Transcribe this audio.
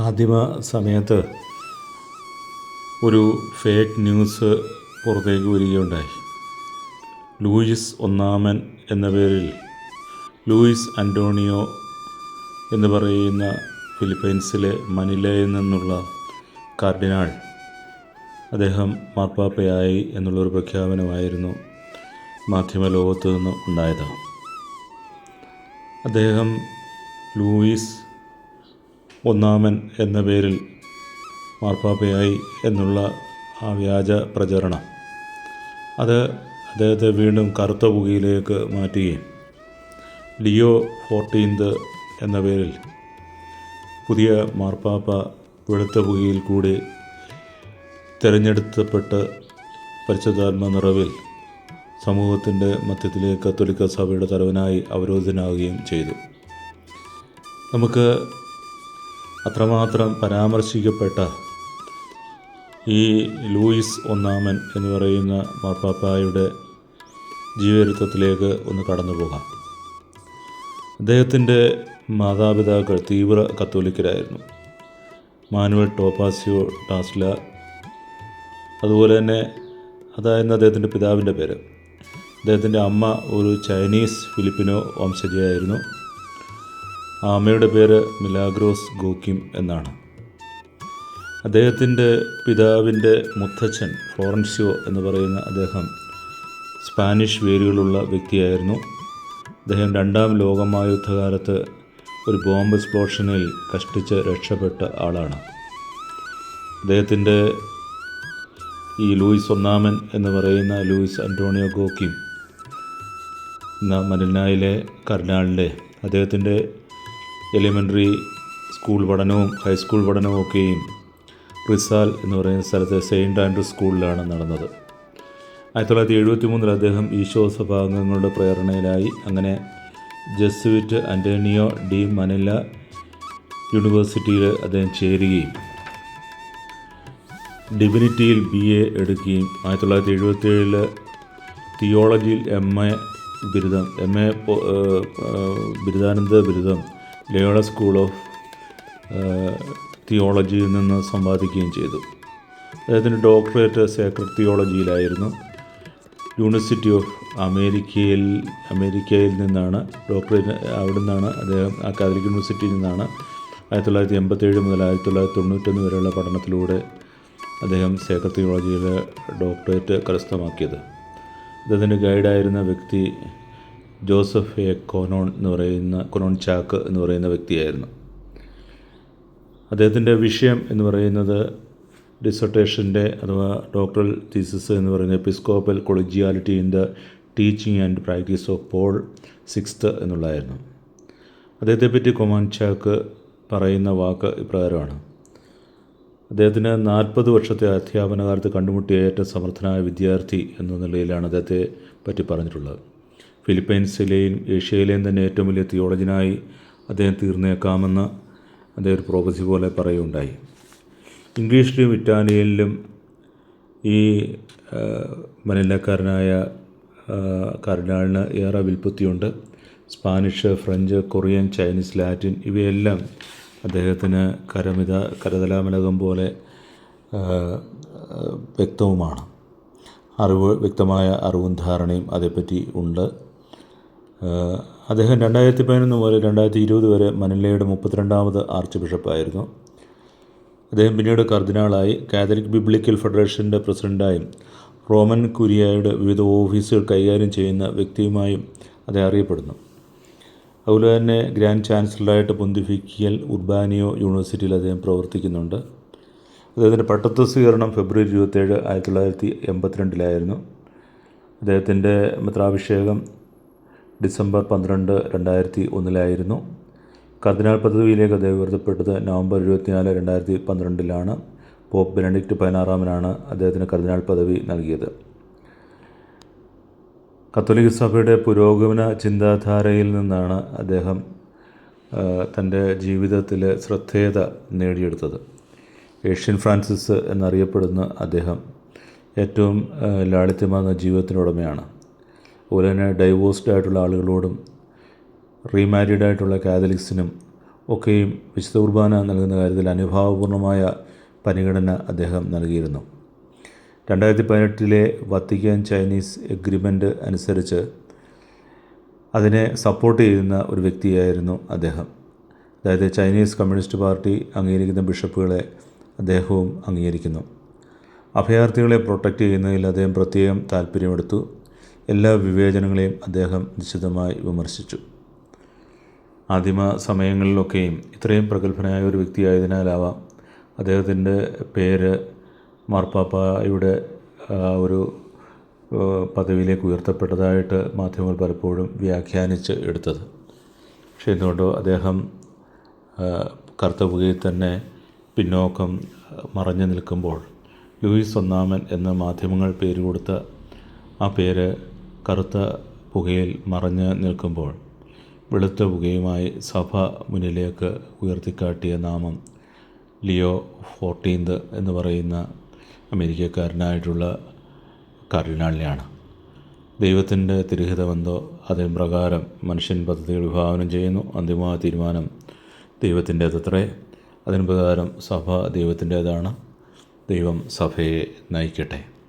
ആദ്യമ സമയത്ത് ഒരു fake news പുറത്തേക്ക് വരികയുണ്ടായി. ലൂയിസ് ഒന്നാമൻ എന്ന പേരിൽ ലൂയിസ് അന്റോണിയോ എന്ന് പറയുന്ന ഫിലിപ്പൈൻസിലെ മനിലയിൽ നിന്നുള്ള കാർഡിനാൾ. അദ്ദേഹം മാർപ്പാപ്പയായി എന്നുള്ളൊരു പ്രഖ്യാപനമായിരുന്നു മാധ്യമ ലോകത്ത് നിന്ന് ഉണ്ടായത്. അദ്ദേഹം ലൂയിസ് ഒന്നാമൻ എന്ന പേരിൽ മാർപ്പാപ്പയായി എന്നുള്ള ആ വ്യാജ പ്രചരണം. അത് അദ്ദേഹത്തെ വീണ്ടും കറുത്ത പുകയിലേക്ക് മാറ്റുകയും ലിയോ ഫോർട്ടീൻത് എന്ന പേരിൽ പുതിയ മാർപ്പാപ്പ വെളുത്ത പുകയിൽ കൂടി തിരഞ്ഞെടുത്തപ്പെട്ട് പരിശുദ്ധാത്മ നിറവിൽ സമൂഹത്തിന്റെ മധ്യത്തിലേക്ക് കത്തോലിക്ക സഭയുടെ തലവനായി അവരോധനാവുകയും ചെയ്തു. നമുക്ക് അത്രമാത്രം പരാമർശിക്കപ്പെട്ട ഈ ലൂയിസ് ഒന്നാമൻ എന്ന് പറയുന്ന മാർപ്പാപ്പായുടെ ജീവചരിത്രത്തിലേക്ക് ഒന്ന് കടന്നു പോകാം. അദ്ദേഹത്തിന്റെ മാതാപിതാക്കൾ തീവ്ര കത്തോലിക്കരായിരുന്നു. മാനുവൽ ടോപ്പാസിയോ ടാസ്ല അതുപോലെ തന്നെ അതായിരുന്നു അദ്ദേഹത്തിന്റെ പിതാവിന്റെ പേര്. അദ്ദേഹത്തിന്റെ അമ്മ ഒരു ചൈനീസ് ഫിലിപ്പിനോ വംശജയായിരുന്നു. ആ അമ്മയുടെ പേര് മിലാഗ്രോസ് ഗോക്കിം എന്നാണ്. അദ്ദേഹത്തിന്റെ പിതാവിന്റെ മുത്തച്ഛൻ ഫ്ലോറൻസിയോ എന്ന് പറയുന്ന അദ്ദേഹം സ്പാനിഷ് വേരുകളുള്ള വ്യക്തിയായിരുന്നു. അദ്ദേഹം രണ്ടാം ലോകമഹായുദ്ധകാലത്ത് ഒരു ബോംബ് എക്സ്പ്ലോഷനിൽ കഷ്ടിച്ച് രക്ഷപ്പെട്ട ആളാണ്. അദ്ദേഹത്തിന്റെ ഈ ലൂയിസ് ഒന്നാമൻ എന്ന് പറയുന്ന ലൂയിസ് അന്റോണിയോ ഗോക്കിം എന്ന മലിനായിലെ കർണാളിലെ അദ്ദേഹത്തിന്റെ എലിമെന്ററി സ്കൂൾ പഠനവും ഹൈസ്കൂൾ പഠനവും ഒക്കെയും റിസാൽ എന്ന് പറയുന്ന സ്ഥലത്തെ സെയിന്റ് ആൻഡ്രൂസ് സ്കൂളിലാണ് നടന്നത്. ആയിരത്തി തൊള്ളായിരത്തി എഴുപത്തി മൂന്നിൽ അദ്ദേഹം ഈശോ സഭാംഗങ്ങളുടെ പ്രേരണയിലായി അങ്ങനെ ജസ്വിറ്റ് അന്റോണിയോ ഡി മനില യൂണിവേഴ്സിറ്റിയിൽ അദ്ദേഹം ചേരുകയും ഡിവിനിറ്റിയിൽ ബി എ എടുക്കുകയും ആയിരത്തി തൊള്ളായിരത്തി എഴുപത്തി ഏഴിൽ തിയോളജിയിൽ എം എ ബിരുദം എം എ ബിരുദാനന്ദ ബിരുദം ലയോള സ്കൂൾ ഓഫ് തിയോളജിയിൽ നിന്ന് സമ്പാദിക്കുകയും ചെയ്തു. അദ്ദേഹത്തിന്റെ ഡോക്ടറേറ്റ് സേക്രഡ് തിയോളജിയിലായിരുന്നു യൂണിവേഴ്സിറ്റി ഓഫ് അമേരിക്കയിൽ അമേരിക്കയിൽ നിന്നാണ് ഡോക്ടറേറ്റ് അവിടെ നിന്നാണ് അദ്ദേഹം ആ കാതലിക് യൂണിവേഴ്സിറ്റിയിൽ നിന്നാണ് ആയിരത്തി തൊള്ളായിരത്തി എൺപത്തേഴ് മുതൽ ആയിരത്തി തൊള്ളായിരത്തി തൊണ്ണൂറ്റൊന്ന് വരെയുള്ള പഠനത്തിലൂടെ അദ്ദേഹം സേക്രട്ട് തിയോളജിയിലെ ഡോക്ടറേറ്റ് കരസ്ഥമാക്കിയത്. അദ്ദേഹത്തിന്റെ ഗൈഡായിരുന്ന വ്യക്തി ജോസഫ് എ കൊനോൺ എന്ന് പറയുന്ന കൊനോൺ ചാക്ക് എന്ന് പറയുന്ന വ്യക്തിയായിരുന്നു. അദ്ദേഹത്തിന്റെ വിഷയം എന്ന് പറയുന്നത് ഡിസർട്ടേഷന്റെ അഥവാ ഡോക്ടറൽ തീസിസ് എന്ന് പറയുന്ന episcopal collegiality in the teaching and practice of Paul sixth എന്നുള്ളതായിരുന്നു. അദ്ദേഹത്തെപ്പറ്റി കൊമാൻ ചാക്ക് പറയുന്ന വാക്ക് ഇപ്രകാരമാണ്. അദ്ദേഹത്തിന് നാൽപ്പത് വർഷത്തെ അധ്യാപന കാലത്ത് കണ്ടുമുട്ടിയ ഏറ്റവും സമർത്ഥനായ വിദ്യാർത്ഥി എന്ന നിലയിലാണ് അദ്ദേഹത്തെ പറ്റി പറഞ്ഞിട്ടുള്ളത്. ഫിലിപ്പൈൻസിലെയും ഏഷ്യയിലെയും തന്നെ ഏറ്റവും വലിയ തിയോളജിനായി അദ്ദേഹം തീർന്നേക്കാമെന്ന് അദ്ദേഹം ഒരു പ്രോഫസി പോലെ പറയുകയുണ്ടായി. ഇംഗ്ലീഷിലും ഇറ്റാലിയനിലും ഈ മനിലക്കാരനായ കർണാളിന് ഏറെ വിൽപ്പത്തിയുണ്ട്. Spanish French Korean Chinese Latin ഇവയെല്ലാം അദ്ദേഹത്തിന് കരമിത കരതലാമലകം പോലെ വ്യക്തവുമാണ്. അറിവ് വ്യക്തമായ അറിവും ധാരണയും അതേപ്പറ്റി ഉണ്ട്. അദ്ദേഹം രണ്ടായിരത്തി പതിനൊന്ന് മുതൽ രണ്ടായിരത്തി ഇരുപത് വരെ മനിലയുടെ മുപ്പത്തിരണ്ടാമത് ആർച്ച് ബിഷപ്പായിരുന്നു. അദ്ദേഹം പിന്നീട് കർദിനാളായി കാത്തലിക് ബിബ്ലിക്കൽ ഫെഡറേഷന്റെ പ്രസിഡന്റായും റോമൻ കുരിയായുടെ വിവിധ ഓഫീസുകൾ കൈകാര്യം ചെയ്യുന്ന വ്യക്തിയുമായും അദ്ദേഹം അറിയപ്പെടുന്നു. അതുപോലെ തന്നെ ഗ്രാൻഡ് ചാൻസലറായിട്ട് പൊന്തിഫിക്കൽ ഉർബാനിയോ യൂണിവേഴ്സിറ്റിയിൽ അദ്ദേഹം പ്രവർത്തിക്കുന്നുണ്ട്. അദ്ദേഹത്തിന്റെ പട്ടത്വ സ്വീകരണം ഫെബ്രുവരി ഇരുപത്തേഴ് ആയിരത്തി തൊള്ളായിരത്തി എൺപത്തിരണ്ടിലായിരുന്നു. അദ്ദേഹത്തിന്റെ മിത്രാഭിഷേകം ഡിസംബർ പന്ത്രണ്ട് രണ്ടായിരത്തി ഒന്നിലായിരുന്നു. കർദിനാൾ പദവിയിലേക്ക് അദ്ദേഹം ഉയർത്തപ്പെട്ടത് നവംബർ ഇരുപത്തിനാല് രണ്ടായിരത്തി പന്ത്രണ്ടിലാണ്. പോപ്പ് ബെനഡിക്റ്റ് പതിനാറാമനാണ് അദ്ദേഹത്തിന് കർദിനാൾ പദവി നൽകിയത്. കത്തോലിക്ക സഭയുടെ പുരോഗമന ചിന്താധാരയിൽ നിന്നാണ് അദ്ദേഹം തന്റെ ജീവിതത്തിൽ ശ്രദ്ധേയത നേടിയെടുത്തത്. ഏഷ്യൻ ഫ്രാൻസിസ് എന്നറിയപ്പെടുന്ന അദ്ദേഹം ഏറ്റവും ലാളിത്യമാർന്ന ജീവിതത്തിനുടമയാണ്. അതുപോലെ തന്നെ ഡൈവോഴ്സ്ഡ് ആയിട്ടുള്ള ആളുകളോടും റീമാരീഡ് ആയിട്ടുള്ള കാതലിക്സിനും ഒക്കെയും വിശുദ്ധ കുർബാന നൽകുന്ന കാര്യത്തിൽ അനുഭാവപൂർണമായ പരിഗണന അദ്ദേഹം നൽകിയിരുന്നു. രണ്ടായിരത്തി പതിനെട്ടിലെ വത്തിക്കാൻ ചൈനീസ് എഗ്രിമെന്റ് അനുസരിച്ച് അതിനെ സപ്പോർട്ട് ചെയ്യുന്ന ഒരു വ്യക്തിയായിരുന്നു അദ്ദേഹം. അതായത് ചൈനീസ് കമ്മ്യൂണിസ്റ്റ് പാർട്ടി അംഗീകരിക്കുന്ന ബിഷപ്പുകളെ അദ്ദേഹവും അംഗീകരിക്കുന്നു. അഭയാർത്ഥികളെ പ്രൊട്ടക്റ്റ് ചെയ്യുന്നതിൽ അദ്ദേഹം പ്രത്യേകം താല്പര്യമെടുത്തു. എല്ലാ വിവേചനങ്ങളെയും അദ്ദേഹം നിശ്ചിതമായി വിമർശിച്ചു. ആദിമ സമയങ്ങളിലൊക്കെയും ഇത്രയും പ്രഗത്ഭനായ ഒരു വ്യക്തിയായതിനാലാവാം അദ്ദേഹത്തിന്റെ പേര് മാർപ്പാപ്പായുടെ ഒരു പദവിയിലേക്ക് ഉയർത്തപ്പെട്ടതായിട്ട് മാധ്യമങ്ങൾ പലപ്പോഴും വ്യാഖ്യാനിച്ച് എടുത്തത്. പക്ഷേ എന്തുകൊണ്ടോ അദ്ദേഹം കർത്തവ്യയിൽ തന്നെ പിന്നോക്കം മറഞ്ഞു നിൽക്കുമ്പോൾ ലൂയിസ് ഒന്നാമൻ എന്ന മാധ്യമങ്ങൾ പേര് കൊടുത്ത ആ പേര് കറുത്ത പുകയിൽ മറഞ്ഞ് നിൽക്കുമ്പോൾ വെളുത്ത പുകയുമായി സഭ മുന്നിലേക്ക് ഉയർത്തിക്കാട്ടിയ നാമം ലിയോ ഫോർട്ടീൻത് എന്ന് പറയുന്ന അമേരിക്കക്കാരനായിട്ടുള്ള കർഡിനാളിനെയാണ്. ദൈവത്തിന്റെ തിരുഹിതമെന്തോ അതിന് പ്രകാരം മനുഷ്യൻ പദ്ധതികൾ വിഭാവനം ചെയ്യുന്നു. അന്തിമ തീരുമാനം ദൈവത്തിന്റേതത്രേ. അതിന് പ്രകാരം സഭ ദൈവത്തിന്റേതാണ്. ദൈവം സഭയെ നയിക്കട്ടെ.